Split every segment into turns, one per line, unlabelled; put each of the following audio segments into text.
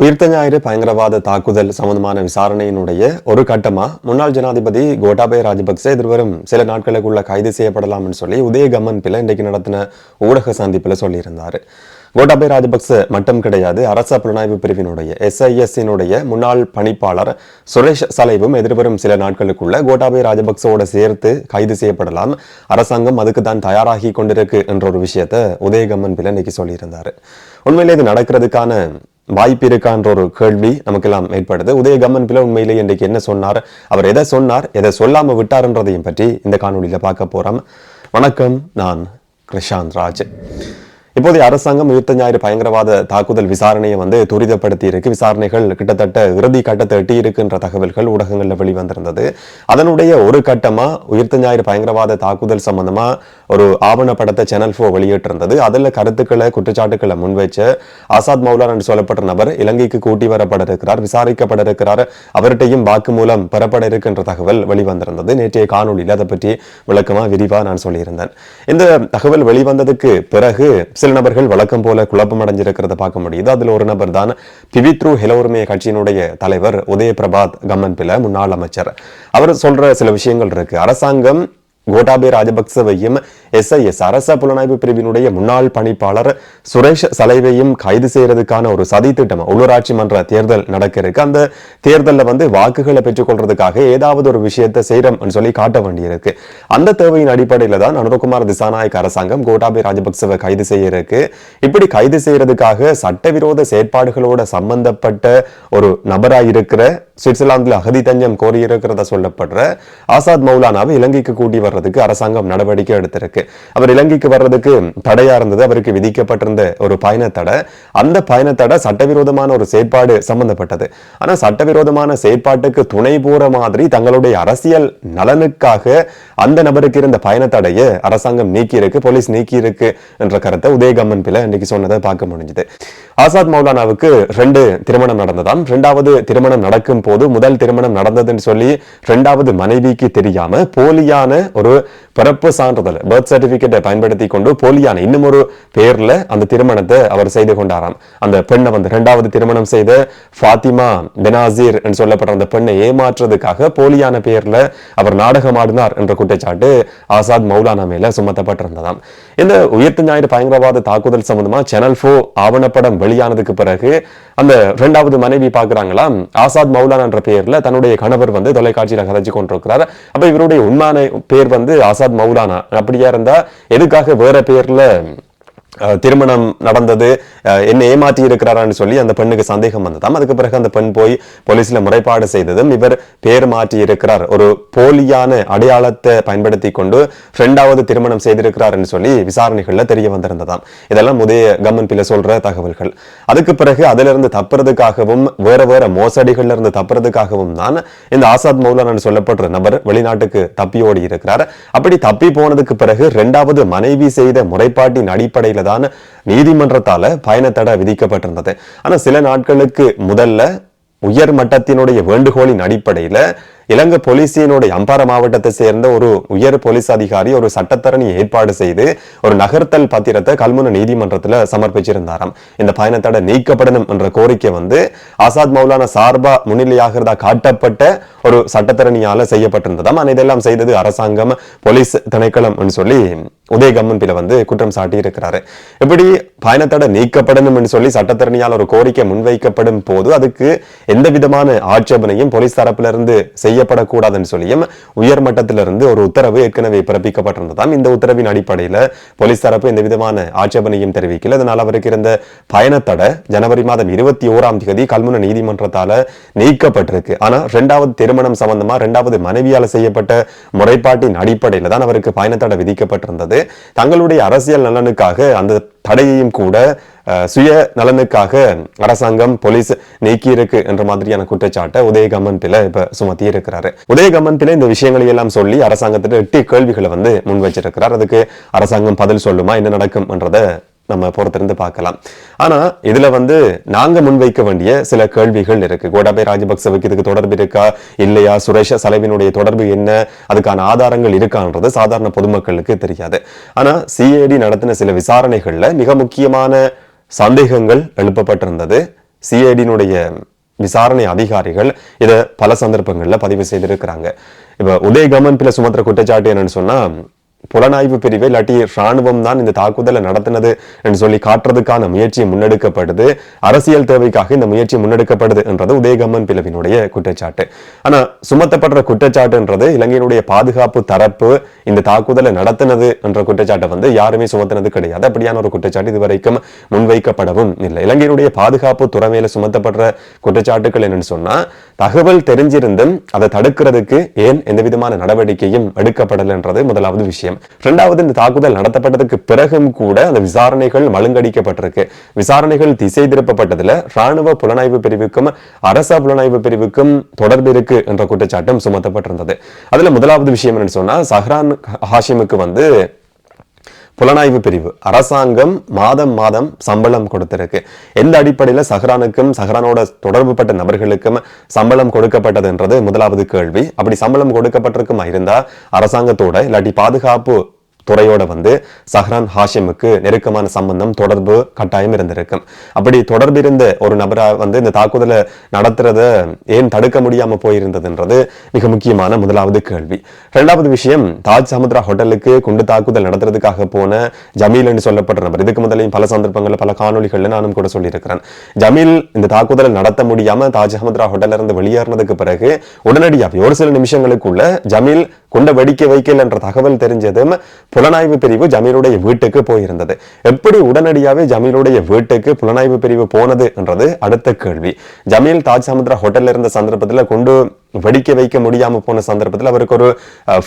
உயிர்த்த ஞாயிறு பயங்கரவாத தாக்குதல் சம்பந்தமான விசாரணையினுடைய ஒரு கட்டமா முன்னாள் ஜனாதிபதி கோட்டாபய ராஜபக்சே எதிர்வரும் சில நாட்களுக்குள்ள கைது செய்யப்படலாம்னு சொல்லி உதயகம்மன் பிள்ளை இன்றைக்கு நடத்தின ஊடக சந்திப்பில் சொல்லியிருந்தார். கோட்டாபய ராஜபக்ச மட்டும் கிடையாது அரச புலனாய்வு பிரிவினுடைய எஸ்ஐஎஸ்ஸினுடைய முன்னாள் பணிப்பாளர் சுரேஷ் சலைவும் எதிர்வரும் சில நாட்களுக்குள்ள கோட்டாபய ராஜபக்சவோட சேர்த்து கைது செய்யப்படலாம். அரசாங்கம் அதுக்கு தான் தயாராகி கொண்டிருக்கு என்ற ஒரு விஷயத்தை உதயகம்மன் பிள்ளை இன்னைக்கு சொல்லியிருந்தார். உண்மையிலே இது நடக்கிறதுக்கான வாய்ப்பு இருக்கான்ற ஒரு கேள்வி நமக்கெல்லாம் ஏற்படுது. உதயகம்மன் பிள்ளை உண்மையிலேயே இன்றைக்கு என்ன சொன்னார்? அவர் எதை சொன்னார்? எதை சொல்லாம விட்டார்ன்றதையும் பற்றி இந்த காணொலியில் பார்க்க போகிறோம் வணக்கம் நான் கிருஷாந்த் ராஜ் இப்போதைய அரசாங்கம் உயிர்த்த ஞாயிறு பயங்கரவாத தாக்குதல் விசாரணையை வந்து துரிதப்படுத்தி இருக்கு விசாரணைகள் கிட்டத்தட்ட இறுதி கட்டத்தை எட்டி இருக்குன்ற தகவல்கள் ஊடகங்களில் வெளிவந்திருந்தது. அதனுடைய ஒரு கட்டமா உயிர்த்த ஞாயிறு பயங்கரவாத தாக்குதல் சம்பந்தமா ஒரு ஆவணப்படத்தை சேனல் ஃபோ வெளியிட்டிருந்தது. அதில் கருத்துக்களை குற்றச்சாட்டுக்களை முன்வைச்ச ஆசாத் மௌலான் என்று சொல்லப்பட்ட நபர் இலங்கைக்கு கூட்டி வரப்பட இருக்கிறார் விசாரிக்கப்பட இருக்கிறார் அவர்கிட்டையும் வாக்குமூலம் பெறப்பட இருக்கின்ற தகவல் வெளிவந்திருந்தது. நேற்றைய காணொலியில் அதை பற்றி விளக்கமா விரிவா நான் சொல்லியிருந்தேன். இந்த தகவல் வெளிவந்ததுக்கு பிறகு சில நபர்கள் வழக்கம் போல குழப்பம் அடைஞ்சிருக்கிறத பார்க்க முடியுது. அதில் ஒரு நபர் தான் பிவித்ரு ஹெலோருமே கட்சியினுடைய தலைவர் உதய பிரபாத் கம்மன் பில முன்னாள் அமைச்சர். அவர் சொல்ற சில விஷயங்கள் இருக்கு. அரசாங்கம் கோட்டாபே ராஜபக்சவையும் எஸ்ஐஎஸ் அரச புலனாய்வு பிரிவினுடைய முன்னாள் பணிப்பாளர் சுரேஷ் சலைவையும் கைது செய்யறதுக்கான ஒரு சதி திட்டம் உள்ளூராட்சி மன்ற தேர்தல் நடக்க இருக்கு அந்த தேர்தலில் வந்து வாக்குகளை பெற்றுக்கொள்றதுக்காக ஏதாவது ஒரு விஷயத்தை செய்யறோம் சொல்லி காட்ட வேண்டியிருக்கு. அந்த தேவையின் அடிப்படையில் தான் அனுரகுமார் திசாநாயக் அரசாங்கம் கோட்டாபே ராஜபக்சவை கைது செய்ய இருக்கு இப்படி கைது செய்யறதுக்காக சட்டவிரோத செயற்பாடுகளோட சம்பந்தப்பட்ட ஒரு நபராக இருக்கிற சுவிட்சர்லாந்தில் அகதி தஞ்சம் கோரியிருக்கிறத சொல்லப்படுற ஆசாத் மௌலானாவை இலங்கைக்கு கூட்டி வர்றதுக்கு அரசாங்கம் நடவடிக்கை எடுத்திருக்கு. அவர் இலங்கைக்கு வர்றதுக்கு தடையா இருந்தது அவருக்கு விதிக்கப்பட்டிருந்த ஒரு பயண தடை அந்த பயண தடை சட்டவிரோதமான ஒரு செயற்பாடு சம்பந்தப்பட்டது. ஆனா சட்டவிரோதமான செயற்பாட்டுக்கு துணை போற மாதிரி தங்களுடைய அரசியல் நலனுக்காக அந்த நபருக்கு இருந்த பயண தடையை அரசாங்கம் நீக்கி இருக்கு போலீஸ் நீக்கி இருக்கு என்ற கருத்தை உதயகம்மன் பிள்ளை இன்னைக்கு சொன்னதை பார்க்க முடிஞ்சது. ஆசாத் மௌலானாவுக்கு ரெண்டு திருமணம் நடந்ததாம். ரெண்டாவது திருமணம் நடக்கும் போது முதல் திருமணம் நடந்ததுன்னு சொல்லி ரெண்டாவது மனைவிக்கு தெரியாம போலியான ஒரு பிறப்பு சான்றிதழ் பர்த் சர்டிபிகேட்டை பயன்படுத்தி கொண்டு போலியான இன்னும் ஒரு பேர்ல அந்த திருமணத்தை அவர் செய்து கொண்டாராம். அந்த பெண்ணை வந்து ரெண்டாவது திருமணம் செய்த ஃபாத்திமா பெனாசீர் என்று சொல்லப்படுற அந்த பெண்ணை ஏமாற்றுறதுக்காக போலியான பேர்ல அவர் நாடகமாடினார் என்ற குற்றச்சாட்டு ஆசாத் மௌலானா மேல சுமத்தப்பட்டிருந்ததாம். இந்த உயிர்த்த ஞாயிறு பயங்கரவாத தாக்குதல் சம்பந்தமா சேனல் ஃபோ ஆவணப்படம் வெளியானதுக்கு பிறகு அந்த இரண்டாவது மனைவி பாக்குறாங்களா ஆசாத் மௌலானா என்ற பெயர்ல தன்னுடைய கணவர் வந்து தொலைக்காட்சியில கதைச்சு கொண்டிருக்கிறார். அப்ப இவருடைய உண்மையான பேர் வந்து ஆசாத் மௌலானா. அப்படியா இருந்தா எதுக்காக வேற பேர்ல திருமணம் நடந்தது. என்ன ஏமாற்றி இருக்கிறாரான்னு சொல்லி அந்த பெண்ணுக்கு சந்தேகம் வந்ததாம். அதுக்கு பிறகு அந்த பெண் போய் போலீஸ்ல முறைப்பாடு செய்ததும் இவர் பேர் மாற்றி இருக்கிறார். ஒரு போலியான அடையாளத்தை பயன்படுத்தி கொண்டு இரண்டாவது திருமணம் செய்திருக்கிறார்னு சொல்லி விசாரணைகள்ல தெரிய வந்திருந்ததாம். இதெல்லாம் உதய கம்மன் பிள்ளை சொல்ற தகவல்கள். அதுக்கு பிறகு அதுல இருந்து தப்புறதுக்காகவும் வேற வேற மோசடிகள்ல இருந்து தப்புறதுக்காகவும் தான் இந்த ஆசாத் மௌலானா சொல்லப்படுற நபர் வெளிநாட்டுக்கு தப்பி ஓடி இருக்கிறார். அப்படி தப்பி போனதுக்கு பிறகு இரண்டாவது மனைவி செய்த முறைப்பாட்டின் அடிப்படையில மீதான நீதிமன்றத்தால பயண தடை விதிக்கப்பட்டிருந்தது. ஆனா சில நாட்களுக்கு முதல்ல உயர் மட்டத்தினுடைய வேண்டுகோளின் அடிப்படையில இலங்கை போலீசினுடைய அம்பார மாவட்டத்தை சேர்ந்த ஒரு உயர் போலீஸ் அதிகாரி ஒரு சட்டத்தரணி ஏற்பாடு செய்து ஒரு நகர்த்தல் பத்திரத்தை கல்முனை நீதிமன்றத்துல சமர்ப்பிச்சிருந்தாராம். இந்த பயணத்தடை நீக்கப்படணும் என்ற கோரிக்கை வந்து ஆசாத் மௌலானா சார்பா முன்னிலையாகிறதா காட்டப்பட்ட ஒரு சட்டத்தரணியால செய்யப்பட்டிருந்ததாம். ஆனா இதெல்லாம் செய்தது அரசாங்கம் போலீஸ் திணைக்களம் சொல்லி உதயகம்மன் பில வந்து குற்றம் சாட்டி இருக்கிறாரு இப்படி பயணத்தடை நீக்கப்படணும் என்று சொல்லி சட்டத்தரணியால் ஒரு கோரிக்கை முன்வைக்கப்படும் போது அதுக்கு எந்த விதமான ஆட்சேபனையும் போலீஸ் தரப்புல இருந்து செய்யப்படக்கூடாதுன்னு சொல்லியும் உயர்மட்டத்திலிருந்து ஒரு உத்தரவு ஏற்கனவே பிறப்பிக்கப்பட்டிருந்ததாம். இந்த உத்தரவின் அடிப்படையில போலீஸ் தரப்பு எந்த விதமான ஆட்சேபனையும் தெரிவிக்கல. அதனால் அவருக்கு இருந்த பயணத்தடை ஜனவரி மாதம் இருபத்தி ஓராம் தேதி கல்முனை நீதிமன்றத்தால நீக்கப்பட்டிருக்கு. ஆனா இரண்டாவது திருமணம் சம்பந்தமா இரண்டாவது மனைவியால செய்யப்பட்ட முறைப்பாட்டின் அடிப்படையில் தான் அவருக்கு பயணத்தடை விதிக்கப்பட்டிருந்தது. தங்களுடைய அரசியல் நலனுக்காக அந்த தடையையும் கூட சுய நலனுக்காக அரசாங்கம் போலீஸ் நீக்கி இருக்கு என்ற மாதிரியான குற்றச்சாட்டை உதயகம்மன் இப்ப சுமத்தி இருக்கிறாரு உதயகம்மன் இந்த விஷயங்களை எல்லாம் சொல்லி அரசாங்கத்திட்ட எட்டு கேள்விகளை வந்து முன் வச்சிருக்கிறார். அதுக்கு அரசாங்கம் பதில் சொல்லுமா என்ன நடக்கும் என்றதை நம்ம பொறுத்திருந்து பார்க்கலாம். ஆனா இதுல வந்து நாங்க முன்வைக்க வேண்டிய சில கேள்விகள் இருக்கு. கோடாபே ராஜபக்சவுக்கு இதுக்கு தொடர்பு இருக்கா? இல்லையா? சுரேஷ செலவினுடைய தொடர்பு என்ன? அதுக்கான ஆதாரங்கள் இருக்கான்றது சாதாரண பொதுமக்களுக்கு தெரியாது. ஆனா சிஏடி நடத்தின சில விசாரணைகள்ல மிக முக்கியமான சந்தேகங்கள் எழுப்பப்பட்டிருந்தது. சிஐடியினுடைய விசாரணை அதிகாரிகள் இதை பல சந்தர்ப்பங்களில் பதிவு செய்திருக்கிறாங்க. இப்போ உதய கவர்மெண்ட்ல சுமத்திர குற்றச்சாட்டு என்னன்னு சொன்னா புலனாய்வு பிரிவு இல்லாட்டி ராணுவம் தான் இந்த தாக்குதலை நடத்தினது என்று சொல்லி காட்டுறதுக்கான முயற்சி முன்னெடுக்கப்படுது. அரசியல் தேவைக்காக இந்த முயற்சி முன்னெடுக்கப்படுது என்றது உதயகம்மன் பிளவினுடைய குற்றச்சாட்டு. ஆனா சுமத்தப்படுற குற்றச்சாட்டுன்றது இலங்கையினுடைய பாதுகாப்பு தரப்பு இந்த தாக்குதலை நடத்தினது என்ற குற்றச்சாட்டை வந்து யாருமே சுமத்தினது கிடையாது. அப்படியான ஒரு குற்றச்சாட்டு இதுவரைக்கும் முன்வைக்கப்படவும் இல்லை. இலங்கையினுடைய பாதுகாப்பு துறைமையில சுமத்தப்படுற குற்றச்சாட்டுகள் என்னன்னு சொன்னா தகவல் தெரிஞ்சிருந்தும் அதை தடுக்கிறதுக்கு ஏன் எந்த விதமான நடவடிக்கையும் எடுக்கப்படலைன்றது முதலாவது விஷயம். இரண்டாவது இந்த தாக்குதல் நடத்தப்பட்டதுக்கு பிறகும் கூட அந்த விசாரணைகள் மழுங்கடிக்கப்பட்டிருக்கு. விசாரணைகள் திசை திருப்பப்பட்டதுல ராணுவ புலனாய்வு பிரிவுக்கும் அரச புலனாய்வு பிரிவுக்கும் தொடர்பு இருக்கு என்ற குற்றச்சாட்டும் சுமத்தப்பட்டிருந்தது. அதுல முதலாவது விஷயம் என்னன்னு சொன்னா சஹ்ரான் ஹாஷிமுக்கு வந்து புலனாய்வு பிரிவு. அரசாங்கம் மாதம் மாதம் சம்பளம் கொடுத்திருக்கு. எந்த அடிப்படையில சஹ்ரானுக்கும் சஹ்ரானோட தொடர்புபட்ட நபர்களுக்கும் சம்பளம் கொடுக்கப்பட்டதுன்றது முதலாவது கேள்வி. அப்படி சம்பளம் கொடுக்கப்பட்டிருக்குமா? இருந்தா அரசாங்கத்தோட இல்லாட்டி பாதுகாப்பு துறையோட வந்து சஹ்ரான் ஹாஷிமுக்கு நெருக்கமான சம்பந்தம் தொடர்பு கட்டாயம் இருந்திருக்கும். அப்படி தொடர்பு இருந்த ஒரு நபரா வந்து இந்த தாக்குதலை நடத்துறத ஏன் தடுக்க முடியாம போயிருந்ததுன்றது மிக முக்கியமான முதலாவது கேள்வி. இரண்டாவது விஷயம் தாஜ் சமுத்ரா ஹோட்டலுக்கு குண்டு தாக்குதல் நடத்துறதுக்காக போன ஜமீல் என்று சொல்லப்படுற நபர். இதுக்கு முதலையும் பல சந்தர்ப்பங்கள்ல பல காணொலிகள்ல நானும் கூட சொல்லியிருக்கிறேன். ஜமீல் இந்த தாக்குதலை நடத்த முடியாம தாஜ் சமுத்ரா ஹோட்டல்ல இருந்து வெளியேறினதுக்கு பிறகு உடனடியாக ஒரு சில நிமிஷங்களுக்குள்ள ஜமீல் குண்டை வெடிக்க வைக்கல என்ற தகவல் தெரிஞ்சதும் புலனாய்வு பிரிவு ஜமீலுடைய வீட்டுக்கு போயிருந்தது. எப்படி உடனடியாகவே ஜமீலுடைய வீட்டுக்கு புலனாய்வு பிரிவு போனது என்றது அடுத்த கேள்வி. ஜமீல் தாஜ் சமுத்ரா ஹோட்டலில் இருந்த சந்தர்ப்பத்தில் கொண்டு வெடிக்க வைக்க முடியாமல் போன சந்தர்ப்பத்தில் அவருக்கு ஒரு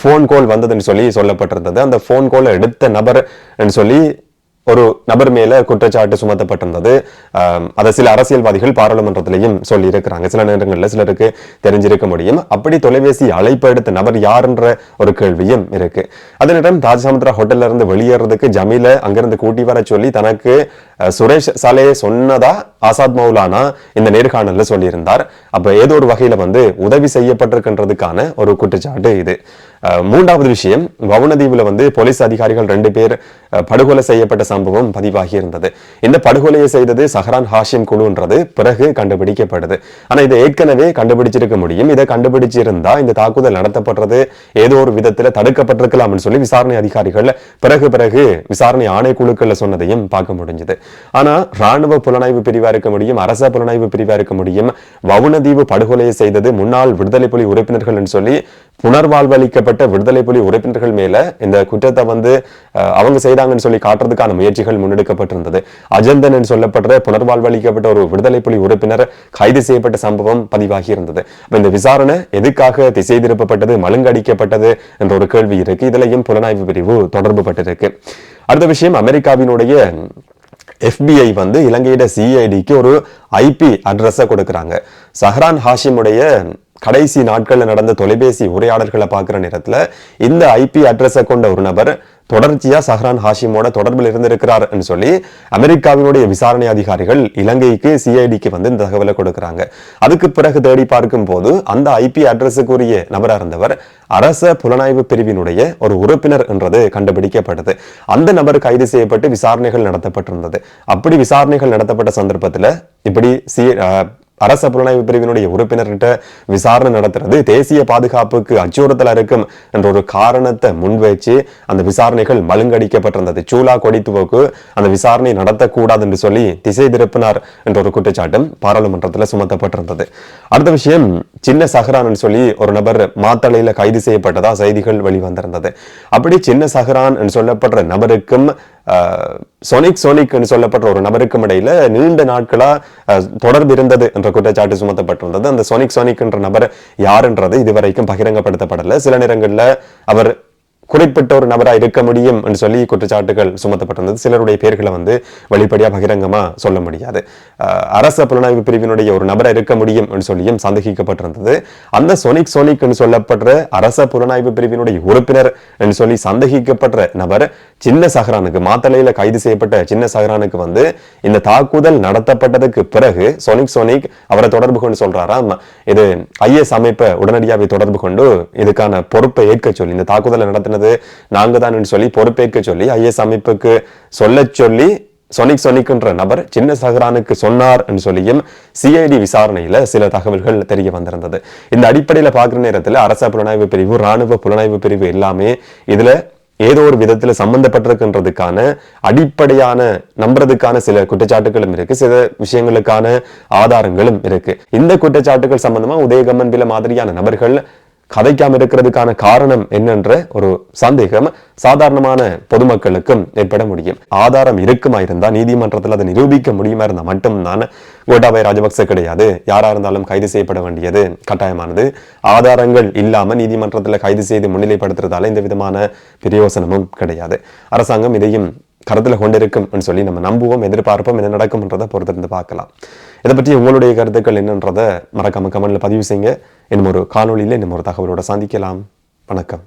ஃபோன் கால் வந்ததுன்னு சொல்லி சொல்லப்பட்டிருந்தது. அந்த ஃபோன் காலை எடுத்த நபர் சொல்லி ஒரு நபர் மேல குற்றச்சாட்டு சுமத்தப்பட்டிருந்தது. அதை சில அரசியல்வாதிகள் பாராளுமன்றத்திலையும் சொல்லி இருக்கிறாங்க சில நேரங்களில் சிலருக்கு தெரிஞ்சிருக்க முடியும். அப்படி தொலைபேசி அழைப்பு எடுத்த நபர் யாருன்ற ஒரு கேள்வியும் இருக்கு. அதே நேரம் ஹோட்டல்ல இருந்து வெளியேறதுக்கு ஜமீல அங்கிருந்து கூட்டி வர சொல்லி தனக்கு சுரேஷ் சாலையை சொன்னதா ஆசாத் மௌலானா இந்த நேர்காணல்ல சொல்லியிருந்தார். அப்ப ஏதோ ஒரு வகையில வந்து உதவி செய்யப்பட்டிருக்கின்றதுக்கான ஒரு குற்றச்சாட்டு இது. மூன்றாவது விஷயம் வவுனதீவுல வந்து போலீஸ் அதிகாரிகள் ரெண்டு பேர் படுகொலை செய்யப்பட்ட சம்பவம் பதிவாகி இருந்தது. இந்த படுகொலையை செய்தது சஹரான் ஹாஷிம் குழுன்றது. பிறகு கண்டுபிடிக்கப்படுது ஆனால் இதை ஏற்கனவே கண்டுபிடிச்சிருக்க முடியும். இதை கண்டுபிடிச்சிருந்தா இந்த தாக்குதல் நடத்தப்படுறது ஏதோ ஒரு விதத்தில் தடுக்கப்பட்டிருக்கலாம்னு சொல்லி விசாரணை அதிகாரிகள் பிறகு பிறகு விசாரணை ஆணைக்குழுக்கள்ல சொன்னதையும் பார்க்க முடிஞ்சது. ஆனால் ராணுவ புலனாய்வு பிரிவாக இருக்க முடியும் அரச புலனாய்வு பிரிவாக இருக்க முடியும். வவுனதீவு படுகொலையை செய்தது முன்னாள் விடுதலை புலி உறுப்பினர்கள் சொல்லி புனர்வாழ்வளிக்கப்பட்ட பாதிக்கப்பட்ட விடுதலை புலி உறுப்பினர்கள் மேல இந்த குற்றத்தை வந்து அவங்க செய்தாங்கன்னு சொல்லி காட்டுறதுக்கான முயற்சிகள் முன்னெடுக்கப்பட்டிருந்தது. அஜந்தன் என்று சொல்லப்படுற புனர்வாழ்வளிக்கப்பட்ட ஒரு விடுதலை புலி உறுப்பினர் கைது செய்யப்பட்ட சம்பவம் பதிவாகி இருந்தது இந்த விசாரணை எதுக்காக திசை திருப்பப்பட்டது மழுங்கடிக்கப்பட்டது என்ற ஒரு கேள்வி இருக்கு. இதுலயும் புலனாய்வு பிரிவு தொடர்பு பட்டிருக்கு அடுத்த விஷயம் அமெரிக்காவினுடைய எஃபிஐ வந்து இலங்கையிட சிஐடிக்கு ஒரு ஐபி அட்ரஸை கொடுக்குறாங்க. சஹ்ரான் ஹாஷிமுடைய கடைசி நாட்கள்ல நடந்த தொலைபேசி உரையாடல்களை பார்க்குற நேரத்துல இந்த ஐபி அட்ரஸை கொண்ட ஒரு நபர் தொடர்ச்சியா சஹ்ரான் ஹாஷிமோட தொடர்பில் இருந்திருக்கிறார் சொல்லி அமெரிக்காவினுடைய விசாரணை அதிகாரிகள் இலங்கைக்கு சிஐடிக்கு வந்து இந்த தகவலை கொடுக்கறாங்க. அதுக்கு பிறகு தேடி பார்க்கும் போது அந்த ஐபி அட்ரஸுக்குரிய நபரா இருந்தவர் அரச புலனாய்வு பிரிவினுடைய ஒரு உறுப்பினர் என்றது கண்டுபிடிக்கப்பட்டது. அந்த நபர் கைது செய்யப்பட்டு விசாரணைகள் நடத்தப்பட்டிருந்தது. அப்படி விசாரணைகள் நடத்தப்பட்ட சந்தர்ப்பத்துல இப்படி சி அரச புலனாய்வு பிரிவினுடைய உறுப்பினர்கிட்ட விசாரணை நடத்துறது தேசிய பாதுகாப்புக்கு அச்சுறுத்தலா இருக்கும் என்ற ஒரு காரணத்தை முன்வைச்சு அந்த விசாரணைகள் மழுங்கடிக்கப்பட்டிருந்தது. சூலா கொடித்துவோக்கு அந்த விசாரணை நடத்தக்கூடாது என்று சொல்லி திசை திருப்பினார் என்ற ஒரு குற்றச்சாட்டும் பாராளுமன்றத்தில் சுமத்தப்பட்டிருந்தது. அடுத்த விஷயம் சின்ன சஹரான் சொல்லி ஒரு நபர் மாத்தளையில கைது செய்யப்பட்டதா செய்திகள் வெளிவந்திருந்தது. அப்படி சின்ன சஹரான் என்று சொல்லப்படுற நபருக்கும் சொனிக் சோனிக் என்று சொல்லப்பட்ட ஒரு நபருக்கும் இடையில நீண்ட நாட்களா தொடர்பு இருந்தது என்ற குற்றச்சாட்டு சுமத்தப்பட்டிருந்தது. அந்த சோனிக் சோனிக் என்ற நபர் யாருன்றது இதுவரைக்கும் பகிரங்கப்படுத்தப்படல. சில நேரங்களில் அவர் குறிப்பிட்ட ஒரு நபரா இருக்க முடியும் என்று சொல்லி குற்றச்சாட்டுகள் சுமத்தப்பட்டிருந்தது. சிலருடைய பேர்களை வந்து வெளிப்படையாக பகிரங்கமா சொல்ல முடியாது. அரச புலனாய்வு பிரிவினுடைய ஒரு நபராக இருக்க முடியும் என்று சொல்லியும் சந்தேகிக்கப்பட்டிருந்தது. அந்த சோனிக் சோனிக் என்று சொல்லப்படுற அரச புலனாய்வு பிரிவினுடைய உறுப்பினர் என்று சொல்லி சந்தேகிக்கப்படுற நபர் சின்ன சஹரானுக்கு மாத்தலையில் கைது செய்யப்பட்ட சின்ன சஹரானுக்கு வந்து இந்த தாக்குதல் நடத்தப்பட்டதுக்கு பிறகு சோனிக் சோனிக் அவரை தொடர்பு கொண்டு சொல்றாராம் இது ஐஎஸ் அமைப்பை உடனடியாக தொடர்பு கொண்டு இதுக்கான பொறுப்பை ஏற்க சொல்லி இந்த தாக்குதலை நடத்தினது பண்ணது நாங்கள் தான் சொல்லி பொறுப்பேற்க சொல்லி ஐஎஸ் அமைப்புக்கு சொல்ல சொல்லி சொனிக் சொனிக்குன்ற நபர் சின்ன சஹரானுக்கு சொன்னார் என்று சொல்லியும் சிஐடி விசாரணையில் சில தகவல்கள் தெரிய வந்திருந்தது. இந்த அடிப்படையில் பார்க்குற நேரத்தில் அரச புலனாய்வு பிரிவு ராணுவ புலனாய்வு பிரிவு எல்லாமே இதில் ஏதோ ஒரு விதத்தில் சம்பந்தப்பட்டிருக்கின்றதுக்கான அடிப்படையான நம்புறதுக்கான சில குற்றச்சாட்டுகளும் இருக்கு சில விஷயங்களுக்கான ஆதாரங்களும் இருக்கு. இந்த குற்றச்சாட்டுகள் சம்பந்தமா உதயகமன் பில மாதிரியான நபர்கள் கதைக்காம இருக்கிறதுக்கான காரணம் என்னன்ற ஒரு சந்தேகம் சாதாரணமான பொதுமக்களுக்கும் ஏற்பட முடியும். ஆதாரம் இருக்குமா இருந்தா நீதிமன்றத்தில் அதை நிரூபிக்க முடியுமா இருந்தா மட்டும்தான் கோட்டாபய ராஜபக்ச கிடையாது. யாரா இருந்தாலும் கைது செய்யப்பட வேண்டியது கட்டாயமானது. ஆதாரங்கள் இல்லாம நீதிமன்றத்தில் கைது செய்து முன்னிலைப்படுத்துறதால இந்த விதமான பிரயோசனமும் கிடையாது. அரசாங்கம் இதையும் கருத்துல கொண்டிருக்கும் சொல்லி நம்ம நம்புவோம் எதிர்பார்ப்போம் என்ன நடக்கும்ன்றதை பொறுத்திருந்து பார்க்கலாம். இதை பற்றி உங்களுடைய கருத்துக்கள் என்னன்றதை மறக்காம கமெண்ட்ல பதிவு செய்யுங்க. இன்னும் ஒரு காணொலியில் இன்னும் ஒரு தகவலோட சந்திக்கலாம். வணக்கம்.